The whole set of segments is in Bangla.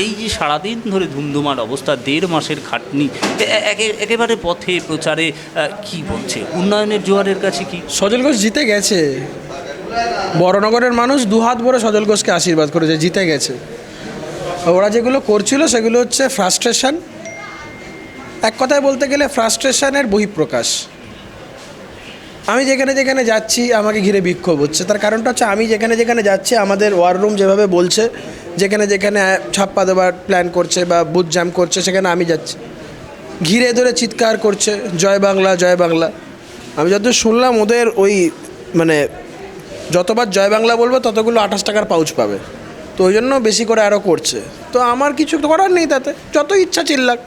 এই যে সারাদিন ধরে ধুমধুমার অবস্থা, দেড় মাসের খাটনি একেবারে পথে প্রচারে কি বলছে? উন্নয়নের জোয়ারের কাছে কি? সজল ঘোষ জিতে গেছে। বড়নগরের মানুষ দুহাত ভরে সজল ঘোষকে আশীর্বাদ করেছে, জিতে গেছে। ওরা যেগুলো করছিল সেগুলো হচ্ছে ফ্রাস্ট্রেশন এক কথায় বলতে গেলে ফ্রাস্ট্রেশনের বহিঃপ্রকাশ। আমি যেখানে যেখানে যাচ্ছি, আমাকে ঘিরে বিক্ষোভ হচ্ছে। তার কারণটা হচ্ছে আমি যেখানে যেখানে যাচ্ছি, আমাদের ওয়ার রুম যেভাবে বলছে যেখানে যেখানে ছাপ্পা দেওয়ার প্ল্যান করছে বা বুথ জ্যাম করছে, সেখানে আমি যাচ্ছি। ঘিরে ধরে চিৎকার করছে, জয় বাংলা জয় বাংলা। আমি যত শুনলাম, ওদের ওই মানে যতবার জয় বাংলা বলব, ততগুলো আঠাশ টাকার পাউচ পাবে। তো ওই জন্য বেশি করে আরও করছে। তো আমার কিছু করার নেই তাতে। যত ইচ্ছা চিল্লাক।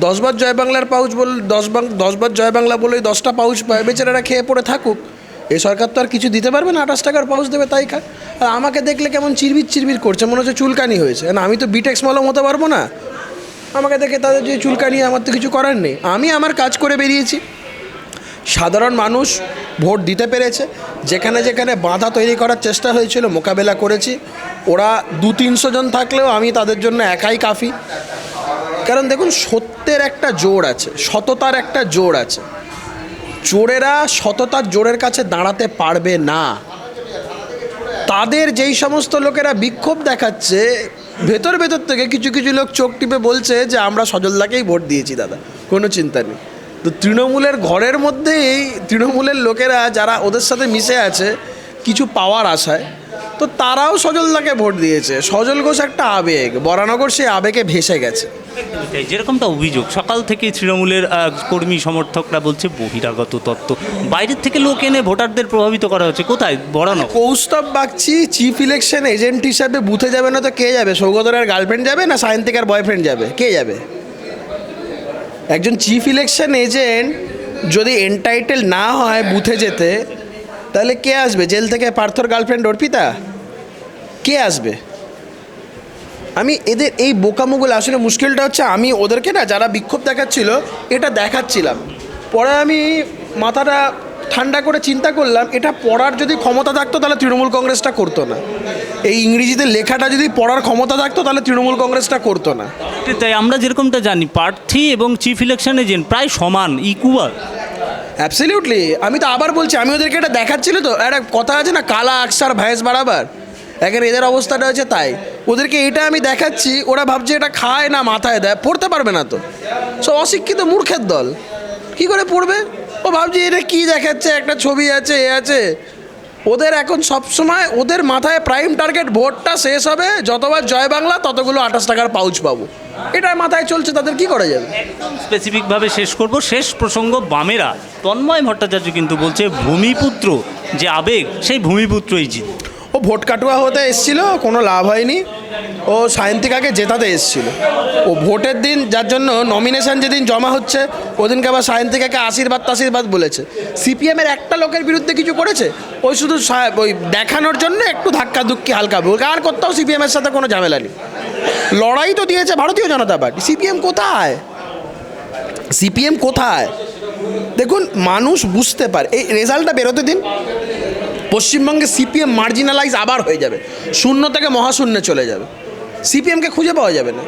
দশবার জয় বাংলার পাউচ বল, দশ দশবার জয় বাংলা বলেই দশটা পাউচ পায়। বেচারারা খেয়ে পড়ে থাকুক। এই সরকার তো আর কিছু দিতে পারবে না, আঠাশ টাকার পাউচ দেবে তাই খা। আর আমাকে দেখলে কেমন চিরবির চিরবির করছে, মনে হচ্ছে চুলকানি হয়েছে। না, আমি তো বিটেক্স মলম হতে পারব না। আমাকে দেখে তাদের যে চুলকানি, আমার তো কিছু করার নেই। আমি আমার কাজ করে বেরিয়েছি। সাধারণ মানুষ ভোট দিতে পেরেছে। যেখানে যেখানে বাধা তৈরি করার চেষ্টা হয়েছিল, মোকাবেলা করেছি। ওরা দু তিনশো জন থাকলেও আমি তাদের জন্য একাই কাফি। কারণ দেখুন, সত্যের একটা জোর আছে, সততার একটা জোর আছে। চোরেরা সততার জোরের কাছে দাঁড়াতে পারবে না। তাদের যেই সমস্ত লোকেরা বিক্ষোভ দেখাচ্ছে, ভেতর ভেতর থেকে কিছু কিছু লোক চোখ টিপে বলছে যে, আমরা সজলদাকেই ভোট দিয়েছি দাদা, কোনো চিন্তা নেই। তো তৃণমূলের ঘরের মধ্যেই, তৃণমূলের লোকেরা যারা ওদের সাথে মিশে আছে, কিছু পাওয়ার আশায় তো তারাও সজলদাকে ভোট দিয়েছে। সজল ঘোষ একটা আবেগ। বরানগর সেই আবেগে ভেসে গেছে। যেরকমটা অভিযোগ সকাল থেকে তৃণমূলের কর্মী সমর্থকরা বলছে বহিরাগত তত্ত্ব। বাইরের থেকে লোক এনে ভোটারদের প্রভাবিত করা হচ্ছে। কোথায়? বড়ানো Kaustav Bagchi chief election agent হিসাবে বুথে যাবে না তো কে যাবে? সৌগতরের গার্লফ্রেন্ড যাবে না সায়ন্তিকার বয়ফ্রেন্ড যাবে? কে যাবে? একজন চিফ ইলেকশন এজেন্ট যদি এন্টাইটেল না হয় বুথে যেতে তাহলে কে আসবে? জেল থেকে পার্থর গার্লফ্রেন্ড অর্পিতা কে আসবে? আমি এদের এই বোকামুগুলো আসলে মুশকিলটা হচ্ছে আমি ওদেরকে না যারা বিক্ষোভ দেখাচ্ছিল, এটা দেখাচ্ছিলাম। পরে আমি মাথাটা ঠান্ডা করে চিন্তা করলাম, এটা পড়ার যদি ক্ষমতা থাকতো তাহলে তৃণমূল কংগ্রেসটা করতো না। এই ইংরেজিতে লেখাটা যদি পড়ার ক্ষমতা থাকতো তাহলে তৃণমূল কংগ্রেসটা করতো না। তাই আমরা যেরকমটা জানি, প্রার্থী এবং চিফ ইলেকশন এজেন্ট প্রায় সমান ইকুয়াল অ্যাবসলিউটলি আমি তো আবার বলছি, আমি ওদেরকে এটা দেখাচ্ছিল তো। একটা কথা আছে না, কালা আকসার ভাইস বাড়াবার? এখন এদের অবস্থাটা হচ্ছে তাই। ওদেরকে এটা আমি দেখাচ্ছি, ওরা ভাবছে এটা খায় না, মাথায় দেয়, পড়তে পারবে না তো। সব অশিক্ষিত মূর্খের দল। কি করে পড়বে? ও ভাবছি এটা কি দেখাচ্ছে? একটা ছবি আছে, এ আছে। ওদের এখন সবসময় ওদের মাথায় প্রাইম টার্গেট ভোটটা শেষ হবে যতবার জয় বাংলা ততগুলো আঠাশ টাকার পাউচ পাবো। এটা মাথায় চলছে তাদের কি করা যাবে? স্পেসিফিকভাবে শেষ করব। শেষ প্রসঙ্গ বামেরা। তন্ময় ভট্টাচার্য কিন্তু বলছে ভূমিপুত্র যে আবেগ সেই ভূমিপুত্রই জিত। ও ভোট কাটুয়া হতে এসছিল কোনো লাভ হয়নি। ও সায়ন্তিকাকে জেতাতে এসছিল। ও ভোটের দিন, যার জন্য নমিনেশন যেদিন জমা হচ্ছে, ওদিনকে আবার সায়ন্তিকাকে আশীর্বাদ তাশীর্বাদ বলেছে। সিপিএমের একটা লোকের বিরুদ্ধে কিছু করেছে? ওই শুধু ওই দেখানোর জন্য একটু ধাক্কা ধুক্কি হালকা বলকে, আর কোথাও সিপিএমের সাথে কোনো ঝামেলা নেই। লড়াই তো দিয়েছে ভারতীয় জনতা পার্টি। সিপিএম কোথায়? সিপিএম কোথায়? দেখুন, মানুষ বুঝতে পারে। এই রেজাল্টটা বেরোতে দিন। পশ্চিমবঙ্গে সিপিএম মার্জিনালাইজ আবার হয়ে যাবে। শূন্য থেকে মহাশূন্যে চলে যাবে। সিপিএমকে খুঁজে পাওয়া যাবে না।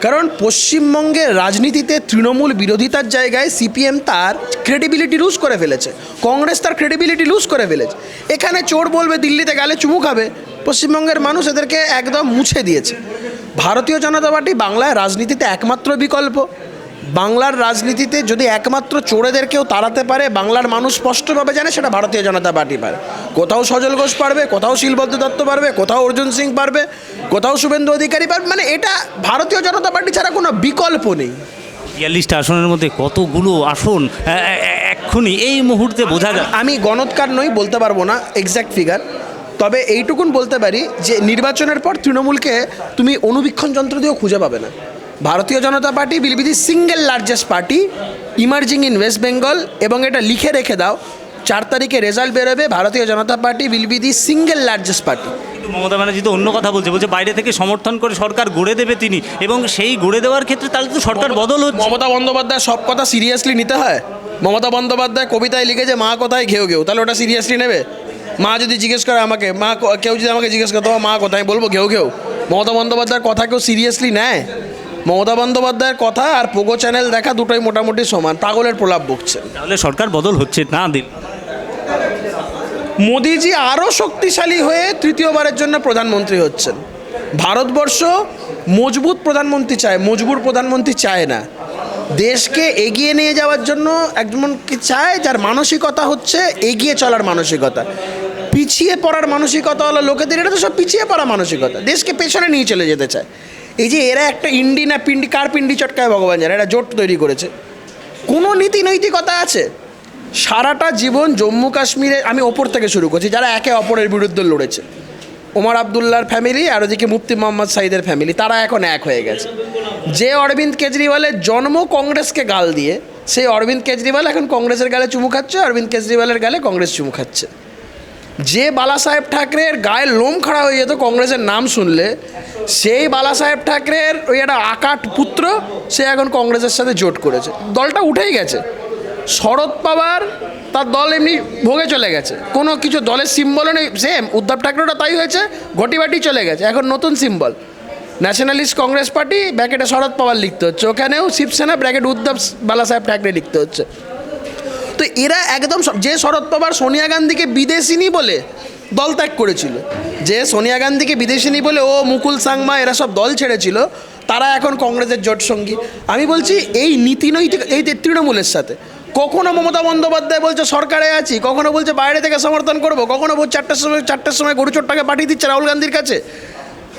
কারণ পশ্চিমবঙ্গের রাজনীতিতে তৃণমূল বিরোধিতার জায়গায় সিপিএম তার ক্রেডিবিলিটি লুজ করে ফেলেছে। কংগ্রেস তার ক্রেডিবিলিটি লুজ করে ফেলেছে। এখানে চোর বলবে, দিল্লিতে গেলে চুমু খাবে। পশ্চিমবঙ্গের মানুষ এদেরকে একদম মুছে দিয়েছে। ভারতীয় জনতা পার্টি বাংলায় রাজনীতিতে একমাত্র বিকল্প। বাংলার রাজনীতিতে যদি একমাত্র চোরেদেরকেও তাড়াতে পারে বাংলার মানুষ স্পষ্টভাবে জানে সেটা ভারতীয় জনতা পার্টি পারে। কোথাও সজল ঘোষ পারবে কোথাও শিলবদ্ধ দত্ত পারবে কোথাও অর্জুন সিং পারবে কোথাও শুভেন্দু অধিকারী পারবে মানে এটা ভারতীয় জনতা পার্টি ছাড়া কোনো বিকল্প নেই। বিয়াল্লিশটা আসনের মধ্যে কতগুলো আসন এক্ষুনি এই মুহূর্তে বোঝা যায়। আমি গণৎকার নই বলতে পারব না এক্স্যাক্ট ফিগার তবে এইটুকুন বলতে পারি যে নির্বাচনের পর তৃণমূলকে তুমি অনুবীক্ষণ যন্ত্র দিয়েও খুঁজে পাবে না। Bharatiya Janata party will be the single largest party emerging in West Bengal এবং এটা লিখে রেখে দাও চার তারিখে রেজাল্ট বেরোবে Bharatiya Janata party will be the single largest party Mamata Banerjee তো অন্য কথা বলছে বলছে বাইরে থেকে সমর্থন করে সরকার গড়ে দেবে তিনি এবং সেই গড়ে দেওয়ার ক্ষেত্রে তাহলে তো সরকার বদল হচ্ছে। মমতা বন্দ্যোপাধ্যায় সব কথা সিরিয়াসলি নিতে হয়? মমতা বন্দ্যোপাধ্যায় কবিতায় লিখেছে মা কোথায় ঘেউ ঘেউ তাহলে ওটা সিরিয়াসলি নেবে? মা যদি জিজ্ঞেস করে আমাকে মা কেউ যদি আমাকে জিজ্ঞেস করে তোমার মা কোথায় বলব ঘেউ ঘেউ। মমতা বন্দ্যোপাধ্যায়ের কথা কেউ সিরিয়াসলি নেয়? মমতা বন্দ্যোপাধ্যায়ের কথা আর পোগো চ্যানেল দেখা দুটোই মোটামুটি সমান পাগলের প্রলাপ বকছে। তাহলে সরকার বদল হচ্ছে না দিন। মোদিজি আরও শক্তিশালী হয়ে তৃতীয়বারের জন্য প্রধানমন্ত্রী হচ্ছেন। ভারতবর্ষ মজবুত প্রধানমন্ত্রী চায় মজবুর প্রধানমন্ত্রী চায় না। দেশকে এগিয়ে নিয়ে যাওয়ার জন্য একজন কি চায় যার মানসিকতা হচ্ছে এগিয়ে চলার মানসিকতা। পিছিয়ে পড়ার মানসিকতা হলো লোকেদের এটা তো সব পিছিয়ে পড়া মানসিকতা। দেশকে পেছনে নিয়ে চলে যেতে চায়। এই যে এরা একটা ইন্ডি না পিন্ডি, কার পিন্ডি চটকায় ভগবান জানে? এরা জোট তৈরি করেছে। কোনো নীতি নৈতিকতা আছে? সারাটা জীবন জম্মু কাশ্মীরে আমি ওপর থেকে শুরু করছি, যারা একে অপরের বিরুদ্ধে লড়েছে। ওমর আবদুল্লার ফ্যামিলি আর ওদিকে মুফতি মোহাম্মদ সাইদের ফ্যামিলি তারা এখন এক হয়ে গেছে। যে অরবিন্দ কেজরিওয়ালের জন্ম কংগ্রেসকে গাল দিয়ে, সেই অরবিন্দ কেজরিওয়াল এখন কংগ্রেসের গালে চুমু খাচ্ছে, অরবিন্দ কেজরিওয়ালের গালে কংগ্রেস চুমু খাচ্ছে। যে বালা সাহেব ঠাকরের গায়ে লোম খাড়া হয়ে যেত কংগ্রেসের নাম শুনলে, সেই বালা সাহেব ঠাকরের ওই একটা আকাট পুত্র সে এখন কংগ্রেসের সাথে জোট করেছে। দলটা উঠেই গেছে। শরদ পাওয়ার তার দল এমনি ভোগে চলে গেছে। কোনো কিছু দলের সিম্বলও নেই সেম উদ্ধব ঠাকরেটা তাই হয়েছে, ঘটিবাটি চলে গেছে। এখন নতুন সিম্বল। ন্যাশনালিস্ট কংগ্রেস পার্টি, ব্র্যাকেটে শরদ পাওয়ার লিখতে হচ্ছে। ওখানেও শিবসেনা, ব্র্যাকেট উদ্ধব বালা সাহেব ঠাকরে লিখতে হচ্ছে। তো এরা একদম যে শরদ পাওয়ার সোনিয়া গান্ধীকে বিদেশিনী বলে দল ত্যাগ করেছিল, যে সোনিয়া গান্ধীকে বিদেশিনী বলে, ও মুকুল সাংমা, এরা সব দল ছেড়েছিল, তারা এখন কংগ্রেসের জোট সঙ্গী। আমি বলছি, এই নীতি নৈতিক, এই তৃণমূলের সাথে, কখনো মমতা বন্দ্যোপাধ্যায় বলছে, সরকারে আছি। কখনো বলছে, বাইরে থেকে সমর্থন করব। কখনো বলছে, চারটার সময় চারটার সময় গরু চোরটাকে পাঠিয়ে দিচ্ছে রাহুল গান্ধীর কাছে।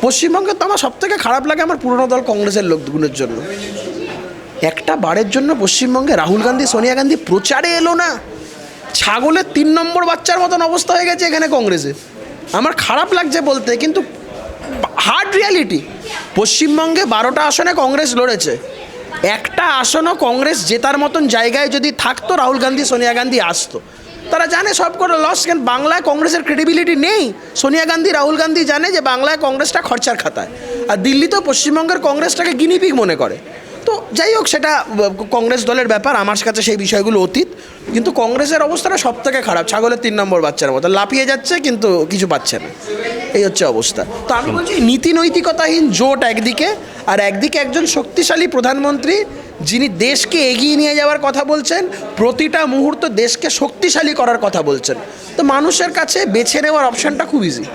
পশ্চিমবঙ্গে তো আমার সব থেকে খারাপ লাগে আমার পুরনো দল কংগ্রেসের লোকগুলোর জন্য। একটা বারের জন্য পশ্চিমবঙ্গে রাহুল গান্ধী, সোনিয়া গান্ধী প্রচারে এলো না। ছাগলের তিন নম্বর বাচ্চার মতন অবস্থা হয়ে গেছে এখানে কংগ্রেসে। আমার খারাপ লাগছে বলতে, কিন্তু হার্ড রিয়ালিটি পশ্চিমবঙ্গে বারোটা আসনে কংগ্রেস লড়েছে। একটা আসনও কংগ্রেস জেতার মতন জায়গায় যদি থাকতো, রাহুল গান্ধী, সোনিয়া গান্ধী আসতো। তারা জানে সব করে লস কেন বাংলায় কংগ্রেসের ক্রেডিবিলিটি নেই। সোনিয়া গান্ধী, রাহুল গান্ধী জানে যে বাংলায় কংগ্রেসটা খরচার খাতায়। আর দিল্লিতেও পশ্চিমবঙ্গের কংগ্রেসটাকে গিনিপিক মনে করে। তো যাই হোক, সেটা কংগ্রেস দলের ব্যাপার, আমার কাছে সেই বিষয়গুলো অতীত। কিন্তু কংগ্রেসের অবস্থাটা সব থেকে খারাপ। ছাগলের তিন নম্বর বাচ্চার মতো। লাফিয়ে যাচ্ছে, কিন্তু কিছু পাচ্ছে না। এই হচ্ছে অবস্থা। তো আমি বলছি নীতি নৈতিকতাহীন জোট একদিকে, আর একদিকে একজন শক্তিশালী প্রধানমন্ত্রী, যিনি দেশকে এগিয়ে নিয়ে যাওয়ার কথা বলছেন, প্রতিটা মুহূর্ত দেশকে শক্তিশালী করার কথা বলছেন। তো মানুষের কাছে বেছে নেওয়ার অপশানটা খুব ইজি